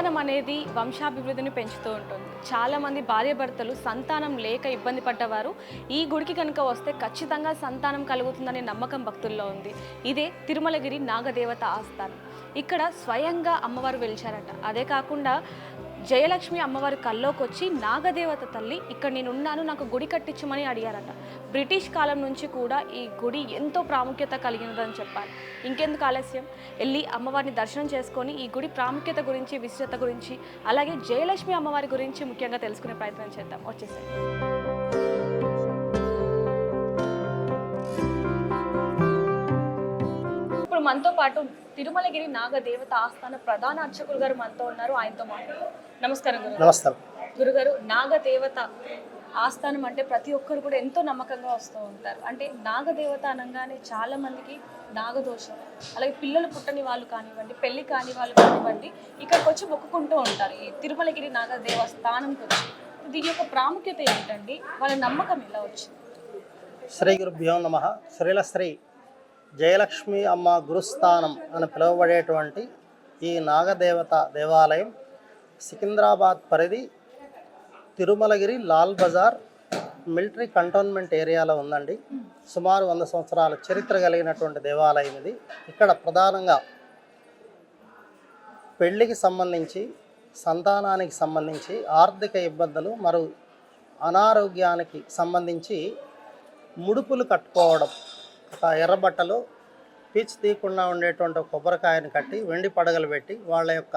సంతానం అనేది వంశాభివృద్ధిని పెంచుతూ ఉంటుంది. చాలామంది భార్యాభర్తలు సంతానం లేక ఇబ్బంది పడ్డవారు ఈ గుడికి కనుక వస్తే ఖచ్చితంగా సంతానం కలుగుతుందనే నమ్మకం భక్తుల్లో ఉంది. ఇదే తిరుమలగిరి నాగదేవత ఆస్థానం. ఇక్కడ స్వయంగా అమ్మవారు వెలిచారట. అదే కాకుండా జయలక్ష్మి అమ్మవారి కల్లోకి వచ్చి నాగదేవత తల్లి ఇక్కడ నేను ఉన్నాను నాకు గుడి కట్టించమని అడిగారట. బ్రిటిష్ కాలం నుంచి కూడా ఈ గుడి ఎంతో ప్రాముఖ్యత కలిగినదని చెప్పాలి ఇంకెందుకు ఆలస్యం? వెళ్ళి అమ్మవారిని దర్శనం చేసుకొని ఈ గుడి ప్రాముఖ్యత గురించి విశిష్టత గురించి అలాగే జయలక్ష్మి అమ్మవారి గురించి ముఖ్యంగా తెలుసుకునే ప్రయత్నం చేద్దాం. వచ్చేసాయి. మనతో పాటు తిరుమలగిరి నాగదేవత ఆస్థాన ప్రధాన అర్చకులు గారు మనతో ఉన్నారు. ఆయనతో మాట్లాడు. నమస్కారం గురు నమస్తే గురుగారు నాగదేవత ఆస్థానం అంటే ప్రతి ఒక్కరు కూడా ఎంతో నమ్మకంగా వస్తూ ఉంటారు. అంటే నాగదేవత అనగానే చాలా మందికి నాగదోషం. అలాగే పిల్లలు పుట్టని వాళ్ళు కానివ్వండి పెళ్ళి కాని వాళ్ళు కానివ్వండి ఇక్కడికి వచ్చి మొక్కుకుంటూ ఉంటారు. ఈ తిరుమలగిరి నాగదేవ స్థానంకి వచ్చి. దీని యొక్క ప్రాముఖ్యత ఏంటండి? వాళ్ళ నమ్మకం ఎలా వచ్చింది? శ్రీ గురుభ్యో నమ. శ్రీలశ్రీ జయలక్ష్మి అమ్మ గురుస్థానం అని పిలువబడేటువంటి ఈ నాగదేవత దేవాలయం సికింద్రాబాద్ పరిధి తిరుమలగిరి లాల్ బజార్ మిలిటరీ కంటోన్మెంట్ ఏరియాలో ఉందండి. సుమారు వంద సంవత్సరాల చరిత్ర కలిగినటువంటి దేవాలయం ఇది. ఇక్కడ ప్రధానంగా పెళ్ళికి సంబంధించి సంతానానికి సంబంధించి ఆర్థిక ఇబ్బందులు మరియు అనారోగ్యానికి సంబంధించి ముడుపులు కట్టుకోవడం ఎర్ర ఎర్రబట్టలు పీచు తీయకుండా ఉండేటువంటి కొబ్బరికాయను కొబ్బరికాయని కట్టి వెండి పడగలు పెట్టి వాళ్ళ యొక్క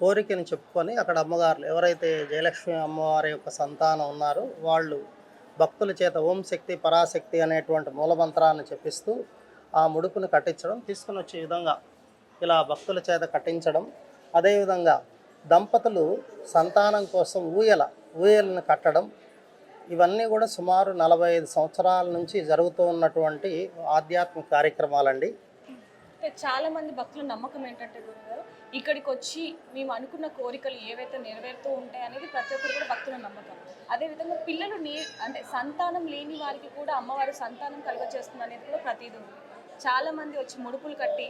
కోరికను చెప్పుకొని అక్కడ అమ్మగారులు ఎవరైతే జయలక్ష్మి అమ్మవారి యొక్క సంతానం ఉన్నారో వాళ్ళు భక్తుల చేత ఓం శక్తి పరాశక్తి అనేటువంటి మూలమంత్రాన్ని చెప్పిస్తూ ఆ ముడుపును కట్టించడం తీసుకుని వచ్చే విధంగా ఇలా భక్తుల చేత కట్టించడం. అదేవిధంగా దంపతులు సంతానం కోసం ఊయల ఊయలను కట్టడం ఇవన్నీ కూడా సుమారు నలభై ఐదు సంవత్సరాల నుంచి జరుగుతూ ఉన్నటువంటి ఆధ్యాత్మిక కార్యక్రమాలండి. అంటే చాలా మంది భక్తుల నమ్మకం ఏంటంటే గురుగారు ఇక్కడికి వచ్చి మేము అనుకున్న కోరికలు ఏవైతే నెరవేరుతూ ఉంటాయి అనేది ప్రతి ఒక్కరు కూడా భక్తుల నమ్మకం. అదేవిధంగా పిల్లలు నే అంటే సంతానం లేని వారికి కూడా అమ్మవారు సంతానం కలుగ చేస్తుంది అనేది కూడా ప్రతిదీ ఉంది చాలా మంది వచ్చి ముడుపులు కట్టి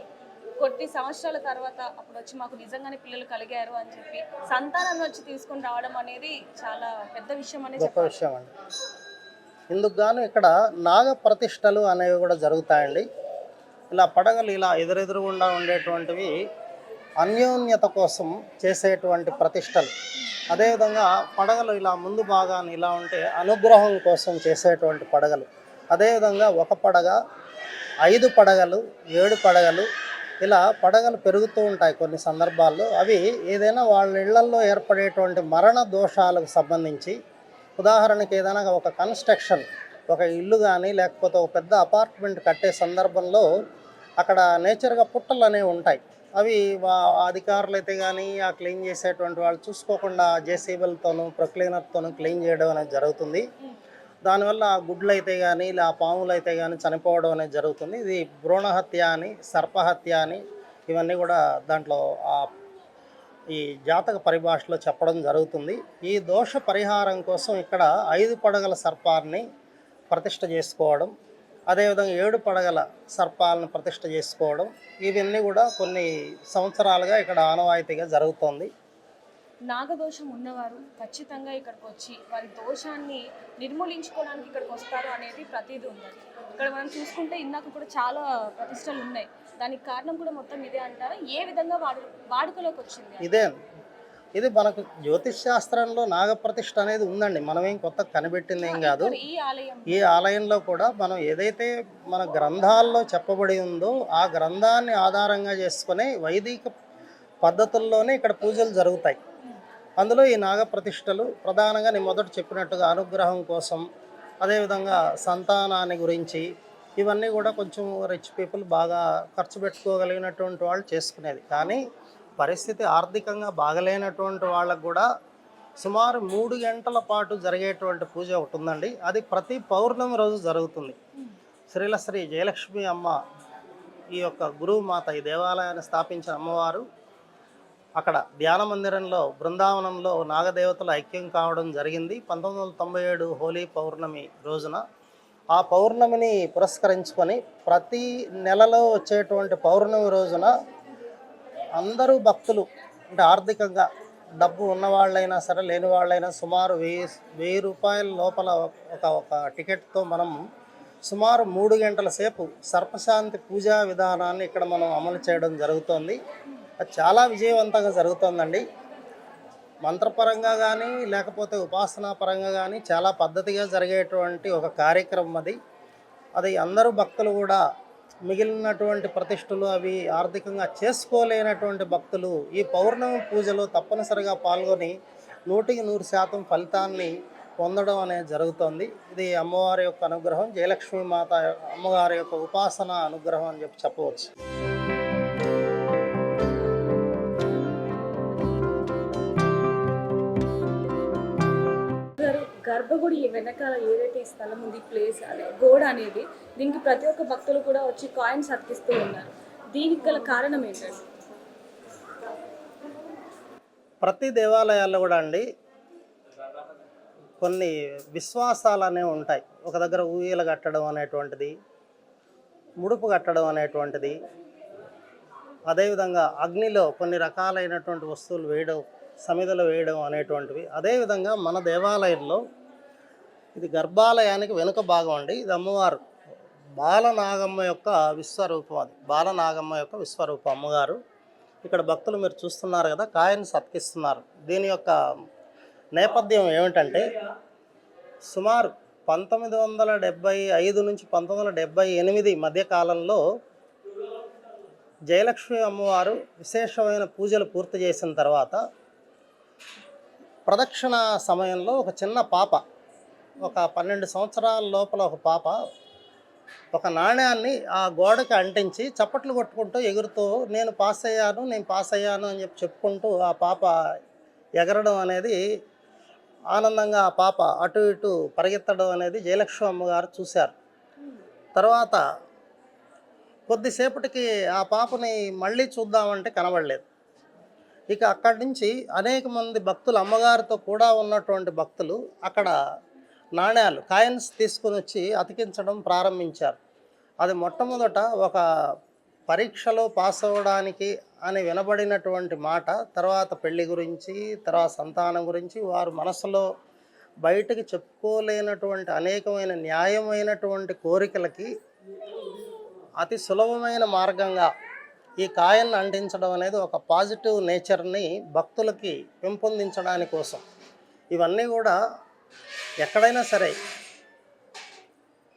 కొద్ది సంవత్సరాల తర్వాత అప్పుడు వచ్చి మాకు నిజంగానే పిల్లలు కలిగారు అని చెప్పి సంతానాన్ని వచ్చి తీసుకొని రావడం అనేది చాలా పెద్ద విషయం అనేది గొప్ప విషయం అండి. ఇందుకు గాను ఇక్కడ నాగ ప్రతిష్టలు అనేవి కూడా జరుగుతాయండి. ఇలా పడగలు ఇలా ఎదురెదురుగుండా ఉండేటువంటివి అన్యోన్యత కోసం చేసేటువంటి ప్రతిష్టలు. అదేవిధంగా పడగలు ఇలా ముందు భాగాన్ని ఇలా ఉంటే అనుగ్రహం కోసం చేసేటువంటి పడగలు. అదేవిధంగా ఒక పడగ ఐదు పడగలు ఏడు పడగలు ఇలా పడగలు పెరుగుతూ ఉంటాయి కొన్ని సందర్భాల్లో. అవి ఏదైనా వాళ్ళ ఇళ్ళల్లో ఏర్పడేటువంటి మరణ దోషాలకు సంబంధించి ఉదాహరణకి ఏదైనా ఒక కన్స్ట్రక్షన్ ఒక ఇల్లు కానీ లేకపోతే ఒక పెద్ద అపార్ట్మెంట్ కట్టే సందర్భంలో అక్కడ నేచర్గా పుట్టలు అనేవి ఉంటాయి. అవి అధికారులు అయితే కానీ ఆ క్లీన్ చేసేటువంటి వాళ్ళు చూసుకోకుండా జేసీబీలతోనూ ప్రొక్లీనర్తోనూ క్లీన్ చేయడం అనేది జరుగుతుంది. దానివల్ల ఆ గుడ్లు అయితే కానీ ఇలా పాములు అయితే కానీ చనిపోవడం అనేది జరుగుతుంది. ఇది భ్రూణహత్య అని సర్పహత్య అని ఇవన్నీ కూడా దాంట్లో ఆ ఈ జాతక పరిభాషలో చెప్పడం జరుగుతుంది. ఈ దోష పరిహారం కోసం ఇక్కడ ఐదు పడగల సర్పాన్ని ప్రతిష్ట చేసుకోవడం అదేవిధంగా ఏడు పడగల సర్పాలను ప్రతిష్ట చేసుకోవడం ఇవన్నీ కూడా కొన్ని సంవత్సరాలుగా ఇక్కడ ఆనవాయితీగా జరుగుతోంది. నాగదోషం ఉన్నవారు ఖచ్చితంగా ఇక్కడికి వచ్చి వారి దోషాన్ని నిర్మూలించుకోవడానికి ఇక్కడికి వస్తారు అనేది ప్రతిదీ ఉంది. ఇక్కడ మనం చూసుకుంటే ఇందాక కూడా చాలా ప్రతిష్టలు ఉన్నాయి. దానికి కారణం కూడా మొత్తం ఇదే అంటారా? ఏ విధంగా వాడు వాడుకలోకి వచ్చింది? ఇదే ఇది మనకు జ్యోతిష్ శాస్త్రంలో నాగప్రతిష్ఠ అనేది ఉందండి. మనమేం కొత్త కనిపెట్టింది ఏం కాదు. ఇక్కడ ఈ ఆలయం. ఈ ఆలయంలో కూడా మనం ఏదైతే మన గ్రంథాల్లో చెప్పబడి ఉందో ఆ గ్రంథాన్ని ఆధారంగా చేసుకునే వైదిక పద్ధతుల్లోనే ఇక్కడ పూజలు జరుగుతాయి. అందులో ఈ నాగప్రతిష్టలు ప్రధానంగా నేను మొదట చెప్పినట్టుగా అనుగ్రహం కోసం అదేవిధంగా సంతానాన్ని గురించి ఇవన్నీ కూడా కొంచెం రిచ్ పీపుల్ బాగా ఖర్చు పెట్టుకోగలిగినటువంటి వాళ్ళు చేసుకునేది. కానీ పరిస్థితి ఆర్థికంగా బాగలేనటువంటి వాళ్ళకు కూడా సుమారు మూడు గంటల పాటు జరిగేటువంటి పూజ ఒకటి ఉందండి. అది ప్రతి పౌర్ణమి రోజు జరుగుతుంది. శ్రీలశ్రీ జయలక్ష్మి అమ్మ ఈ యొక్క గురువు మాత ఈ దేవాలయాన్ని స్థాపించిన అమ్మవారు అక్కడ ధ్యాన మందిరంలో బృందావనంలో నాగదేవతలు ఐక్యం కావడం జరిగింది. పంతొమ్మిది వందల తొంభై ఏడు హోలీ పౌర్ణమి రోజున ఆ పౌర్ణమిని పురస్కరించుకొని ప్రతి నెలలో వచ్చేటువంటి పౌర్ణమి రోజున అందరూ భక్తులు అంటే ఆర్థికంగా డబ్బు ఉన్న వాళ్ళైనా సరే లేని వాళ్ళైనా సుమారు వెయ్యి వెయ్యి రూపాయల లోపల ఒక ఒక టికెట్తో మనం సుమారు మూడు గంటల సేపు సర్పశాంతి పూజా విధానాన్ని ఇక్కడ మనం అమలు చేయడం జరుగుతోంది. చాలా విజయవంతంగా జరుగుతోందండి. మంత్రపరంగా కానీ లేకపోతే ఉపాసనా పరంగా కానీ చాలా పద్ధతిగా జరిగేటువంటి ఒక కార్యక్రమం అది. అది అందరూ భక్తులు కూడా మిగిలినటువంటి ప్రతిష్టలు అవి ఆర్థికంగా చేసుకోలేనటువంటి భక్తులు ఈ పౌర్ణమి పూజలో తప్పనిసరిగా పాల్గొని నూటికి నూరు శాతం ఫలితాన్ని పొందడం అనేది జరుగుతుంది. ఇది అమ్మవారి యొక్క అనుగ్రహం జయలక్ష్మి మాత అమ్మవారి యొక్క ఉపాసన అనుగ్రహం అని చెప్పి చెప్పవచ్చు. గర్భగుడి వెనకాల ఏదైతే ఈ స్థలం ఉంది ప్లేస్ అదే గోడ అనేది దీనికి ప్రతి ఒక్క భక్తులు కూడా వచ్చి కాయిన్స్ అర్పిస్తూ ఉన్నారు. దీనికి గల కారణం ఏంటండి? ప్రతి దేవాలయాల్లో కూడా అండి కొన్ని విశ్వాసాలు అనేవి ఉంటాయి. ఒక దగ్గర ఊయలు కట్టడం అనేటువంటిది ముడుపు కట్టడం అనేటువంటిది అదేవిధంగా అగ్నిలో కొన్ని రకాలైనటువంటి వస్తువులు వేయడం సమిదలు వేయడం అనేటువంటివి. అదేవిధంగా మన దేవాలయంలో ఇది గర్భాలయానికి వెనుక భాగం అండి. ఇది అమ్మవారు. బాలనాగమ్మ యొక్క విశ్వరూపం అది. బాలనాగమ్మ యొక్క విశ్వరూపం అమ్మగారు. ఇక్కడ భక్తులు మీరు చూస్తున్నారు కదా కాయని సత్కిస్తున్నారు. దీని యొక్క నేపథ్యం ఏమిటంటే సుమారు పంతొమ్మిది వందల డెబ్బై ఐదు నుంచి పంతొమ్మిది వందల డెబ్బై ఎనిమిది మధ్యకాలంలో జయలక్ష్మి అమ్మవారు విశేషమైన పూజలు పూర్తి చేసిన తర్వాత ప్రదక్షిణ సమయంలో ఒక చిన్న పాప ఒక పన్నెండు సంవత్సరాల లోపల ఒక పాప ఒక నాణ్యాన్ని ఆ గోడకి అంటించి చప్పట్లు కొట్టుకుంటూ ఎగురుతూ నేను పాస్ అయ్యాను నేను పాస్ అయ్యాను అని చెప్పి చెప్పుకుంటూ ఆ పాప ఎగరడం అనేది ఆనందంగా ఆ పాప అటు ఇటు పరిగెత్తడం అనేది జయలక్ష్మి అమ్మగారు చూశారు. తర్వాత కొద్దిసేపటికి ఆ పాపని మళ్ళీ చూద్దామంటే కనబడలేదు. ఇక అక్కడి నుంచి అనేక మంది భక్తులు అమ్మగారితో కూడా ఉన్నటువంటి భక్తులు అక్కడ నాణ్యాలు కాయిన్స్ తీసుకుని వచ్చి అతికించడం ప్రారంభించారు. అది మొట్టమొదట ఒక పరీక్షలో పాస్ అవ్వడానికి అని వినబడినటువంటి మాట తర్వాత పెళ్ళి గురించి తర్వాత సంతానం గురించి వారు మనసులో బయటకు చెప్పుకోలేనటువంటి అనేకమైన న్యాయమైనటువంటి కోరికలకి అతి సులభమైన మార్గంగా ఈ కాయన్ని అంటించడం అనేది ఒక పాజిటివ్ నేచర్ని భక్తులకి పెంపొందించడానికి కోసం ఇవన్నీ కూడా ఎక్కడైనా సరే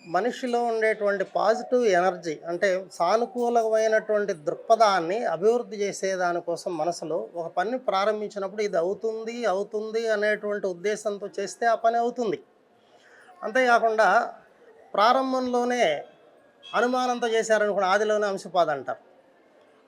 మనిషిలో ఉండేటువంటి పాజిటివ్ ఎనర్జీ అంటే సానుకూలమైనటువంటి దృక్పథాన్ని అభివృద్ధి చేసే దానికోసం మనసులో ఒక పని ప్రారంభించినప్పుడు ఇది అవుతుంది అవుతుంది అనేటువంటి ఉద్దేశంతో చేస్తే ఆ పని అవుతుంది. అంతేకాకుండా ప్రారంభంలోనే అనుమానంతో చేశారనుకున్న ఆదిలోనే అంశపాద అంటారు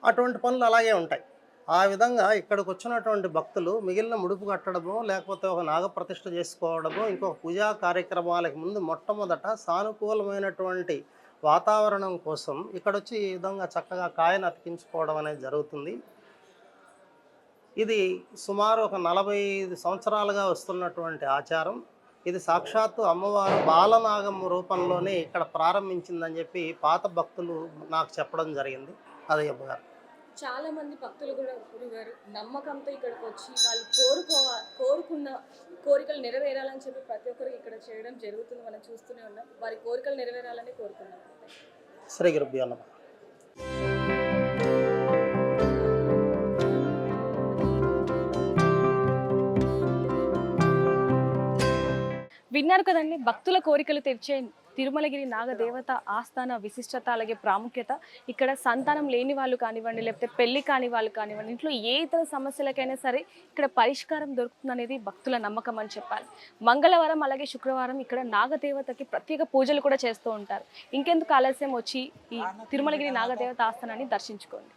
అటువంటి పనులు అలాగే ఉంటాయి. ఆ విధంగా ఇక్కడికి వచ్చినటువంటి భక్తులు మిగిలిన ముడుపు కట్టడము లేకపోతే ఒక నాగప్రతిష్ఠ చేసుకోవడము ఇంకొక పూజా కార్యక్రమాలకు ముందు మొట్టమొదట సానుకూలమైనటువంటి వాతావరణం కోసం ఇక్కడ వచ్చి ఈ విధంగా చక్కగా కాయను అతికించుకోవడం అనేది జరుగుతుంది. ఇది సుమారు ఒక నలభై ఐదు సంవత్సరాలుగా వస్తున్నటువంటి ఆచారం. ఇది సాక్షాత్తు అమ్మవారు బాలనాగమ్మ రూపంలోనే ఇక్కడ ప్రారంభించిందని చెప్పి పాత భక్తులు నాకు చెప్పడం జరిగింది. అదే అమ్మగారు చాలా మంది భక్తులు కూడా గురుగారు నమ్మకంతో ఇక్కడికి వచ్చి వాళ్ళు కోరుకోవా కోరుకున్న కోరికలు నెరవేరాలని చెప్పి ప్రతి ఒక్కరికి ఇక్కడ చేయడం జరుగుతుంది. మనం చూస్తూనే ఉన్నాం. వారి కోరికలు నెరవేరాలని కోరుకున్నాం శ్రీ గురుభ్యో విన్నారు కదండి భక్తుల కోరికలు తెచ్చే తిరుమలగిరి నాగదేవత ఆస్థాన విశిష్టత అలాగే ప్రాముఖ్యత. ఇక్కడ సంతానం లేని వాళ్ళు కానివ్వండి లేకపోతే పెళ్ళి కాని వాళ్ళు కానివ్వండి ఇంట్లో ఏ ఇతర సమస్యలకైనా సరే ఇక్కడ పరిష్కారం దొరుకుతుంది అనేది భక్తుల నమ్మకం అని చెప్పాలి. మంగళవారం అలాగే శుక్రవారం ఇక్కడ నాగదేవతకి ప్రత్యేక పూజలు కూడా చేస్తూ ఉంటారు. ఇంకెందుకు ఆలస్యం వచ్చి ఈ తిరుమలగిరి నాగదేవత ఆస్థానాన్ని దర్శించుకోండి.